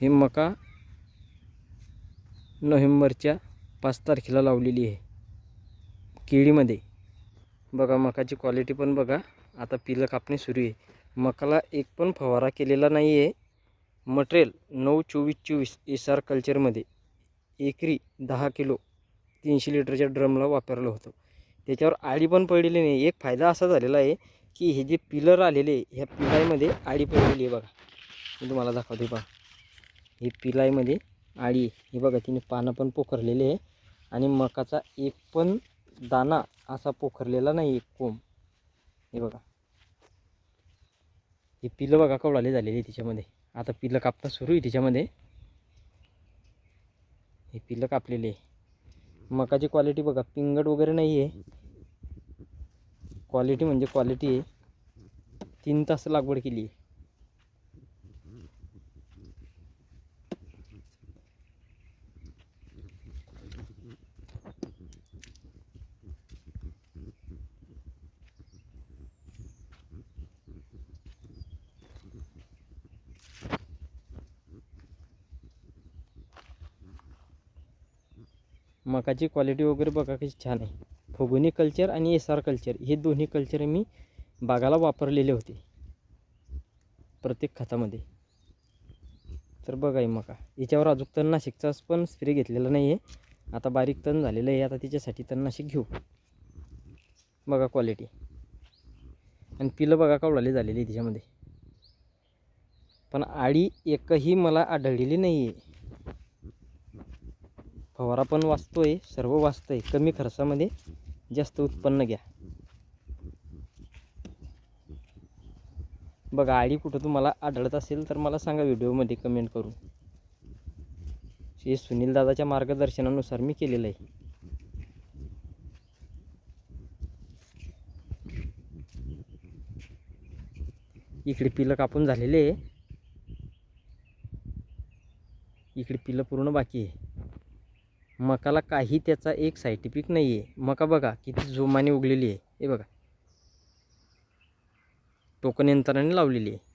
हे मका नोव्हेंबरच्या पाच तारखेला लावलेली आहे. केळीमध्ये. बघा मकाची क्वालिटी पण बघा. आता पिलं कापणे सुरू आहे. मकाला एक पण फवारा केलेला नाही आहे. मटेरियल नऊ चोवीस चोवीस एस आर कल्चरमध्ये एकरी दहा किलो तीनशे लिटरच्या ड्रमला वापरलं होतं. त्याच्यावर आळी पण पडलेली नाही. एक फायदा असा झालेला आहे की हे जे पिलर आलेले आहे, ह्या पिलाईमध्ये आळी पडलेली आहे बघा. मी तुम्हाला दाखवते पहा. हे पिलायमध्ये आळी हे बघा तिने पानं पण पोखरलेले आहे. आणि मकाचा एक पण दाना असा पोखरलेला नाही एक कोंब. हे बघा. हे पिलं बघा कवळाले झालेली आहे तिच्यामध्ये. आता पिलं कापणं सुरू आहे तिच्यामध्ये. हे पिलं कापलेले आहे. मकाची क्वालिटी बघा पिंगट वगैरे नाही आहे. क्वालिटी म्हणजे क्वालिटी आहे. तीन तास लागवड केली आहे. मकाची क्वालिटी वगैरे बघा कशी छान आहे. फुगुनी कल्चर आणि एस आर कल्चर हे दोन्ही कल्चर मी बागाला वापरलेले होते. प्रत्येक खतामध्ये. तर बघा हे मका. याच्यावर अजून तणनाशिकचाच पण स्प्रे घेतलेला नाही आहे आता बारीक तण झालेलं आहे. आता तिच्यासाठी तणनाशक घेऊ. बघा क्वालिटी आणि पिलं बघा कवळाली झालेली आहे तिच्यामध्ये. पण आळी एकही मला आढळलेली नाही आहे फवारा पण वाचतोय सर्व वाचतंय. कमी खर्चामध्ये जास्त उत्पन्न घ्या. बघा आळी कुठं तुम्हाला आढळत असेल तर मला सांगा व्हिडिओमध्ये कमेंट करून. हे सुनील दादाच्या मार्गदर्शनानुसार मी केलेलं आहे. इकडे पिलं कापून झालेले आहे. इकडे पिलं पूर्ण बाकी आहे. मकाला काही त्याचा एक सायंटिफिक नाही आहे मका बघा किती जोमाने उगलेली आहे. हे बघा. टोकन यंत्राने लावलेली आहे.